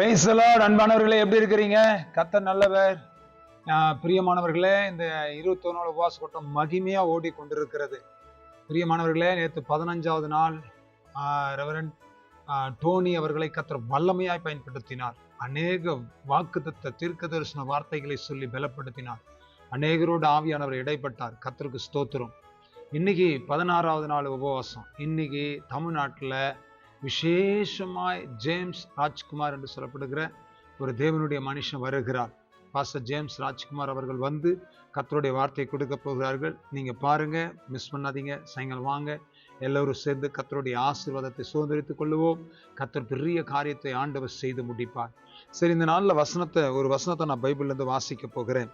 Price அன்பானவர்களே எப்படி இருக்கிறீங்க? கத்த நல்லவர். பிரியமானவர்களே இந்த இருபத்தொரு உபவாச கூட்டம் மகிமையாக ஓடி கொண்டிருக்கிறது பிரியமானவர்களே நேற்று பதினஞ்சாவது நாள் ரெவரன் டோனி அவர்களை கத்தர் வல்லமையாய் பயன்படுத்தினார். அநேக வாக்குத்தத்த தீர்க்க தரிசன வார்த்தைகளை சொல்லி பலப்படுத்தினார். அநேகரோடு ஆவியானவர் இடைப்பட்டார். கத்தருக்கு ஸ்தோத்திரம். இன்னைக்கு பதினாறாவது நாள் உபவாசம். இன்னைக்கு தமிழ்நாட்டில் விசேஷமாய் ஜேம்ஸ் ராஜ்குமார் என்று சொல்லப்படுகிற ஒரு தேவனுடைய மனுஷன் வருகிறார். பாஸ்டர் ஜேம்ஸ் ராஜ்குமார் அவர்கள் வந்து கத்தருடைய வார்த்தையை கொடுக்க போகிறார்கள். நீங்கள் பாருங்கள் மிஸ் பண்ணாதீங்க சாயங்காலம் வாங்க. எல்லோரும் சேர்ந்து கத்தருடைய ஆசீர்வாதத்தை சுதந்திரித்துக் கொள்ளுவோம். கத்தர் பெரிய காரியத்தை ஆண்டவர் செய்து முடிப்பார். சரி இந்த நாளில் வசனத்தை ஒரு வசனத்தை நான் பைபிள்லேருந்து வாசிக்க போகிறேன்.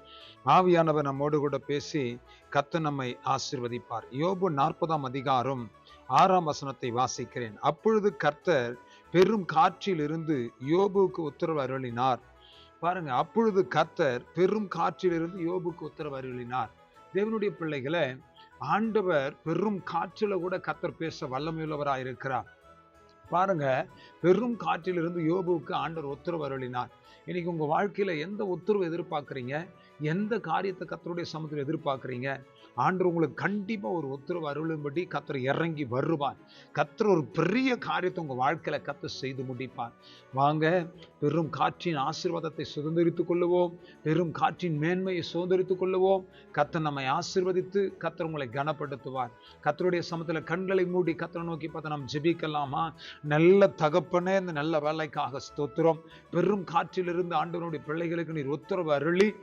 ஆவியானவர் நம்மோடு கூட பேசி கத்த நம்மை ஆசீர்வதிப்பார். யோபு நாற்பதாம் அதிகாரம் ஆறாம் வசனத்தை வாசிக்கிறேன். அப்பொழுது கர்த்தர் பெரும் காற்றில் இருந்து யோபுவுக்கு உத்தரவு அருளினார். பாருங்க அப்பொழுது கத்தர் பெரும் காற்றிலிருந்து யோபுக்கு உத்தரவு அருளினார். தேவனுடைய பிள்ளைகளை ஆண்டவர் பெரும் காற்றில கூட கத்தர் பேச வல்லமையுள்ளவராக இருக்கிறார் பாருங்க வெறும் காற்றிலிருந்து யோபுவுக்கு ஆண்டவர் உத்தரவு அருளினார். இன்னைக்கு உங்க வாழ்க்கையில எந்த உத்தரவு எதிர்பார்க்குறீங்க? எந்த காரியத்தை கத்தருடைய சமத்தில் எதிர்பார்க்குறீங்க? ஆண்டவர் உங்களுக்கு கண்டிப்பாக ஒரு உத்தரவு அருளும்படி கத்தர் இறங்கி வருவார். கத்தர் ஒரு பெரிய காரியத்தை உங்கள் வாழ்க்கையில் கத்தர் செய்து முடிப்பார். வாங்க பெரும் காற்றின் ஆசீர்வாதத்தை சுதந்திரித்துக் கொள்ளுவோம். பெரும் காற்றின் மேன்மையை சுதந்திரித்துக் கொள்ளுவோம். கத்தர் நம்மை ஆசீர்வதித்து கத்தர் உங்களை கனப்படுத்துவார். கத்தருடைய சமத்தில் கண்களை மூடி கத்தரை நோக்கி பார்த்து நாம் ஜெபிக்கலாமா? நல்ல தகப்பனே இந்த நல்ல வேலைக்காக ஸ்தோத்திரம். பெரும் காற்றிலிருந்து ஆண்டவனுடைய பிள்ளைகளுக்கு நீர் உத்தரவு அருளி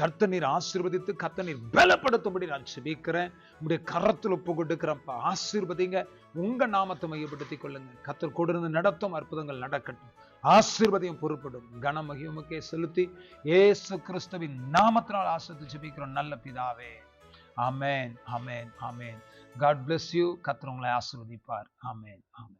கர்த்த நீர் ஆசீர்வதித்து கர்த்த நீர் பலப்படுத்தும்படி நான் ஜெபிக்கிறேன் உங்களுடைய கரத்தில் ஒப்பு கொடுக்கிறப்ப ஆசீர்வதிங்க. உங்க நாமத்தை மையப்படுத்திக் கொள்ளுங்க. கத்தர் கொடுந்து நடத்தும் அற்புதங்கள் நடக்கட்டும். ஆசீர்வதியும் பொறுப்படும் கனமகிமுக்கே செலுத்தி ஏசு கிறிஸ்துவின் நாமத்தினால் ஆசிரியத்தில் ஜெபிக்கிறோம். நல்ல பிதாவே. ஆமேன் ஆமேன் ஆமேன். காட் பிளஸ் யூ கத்திரவங்களை உங்களை ஆசீர்வதிப்பார். ஆமேன் ஆமேன்.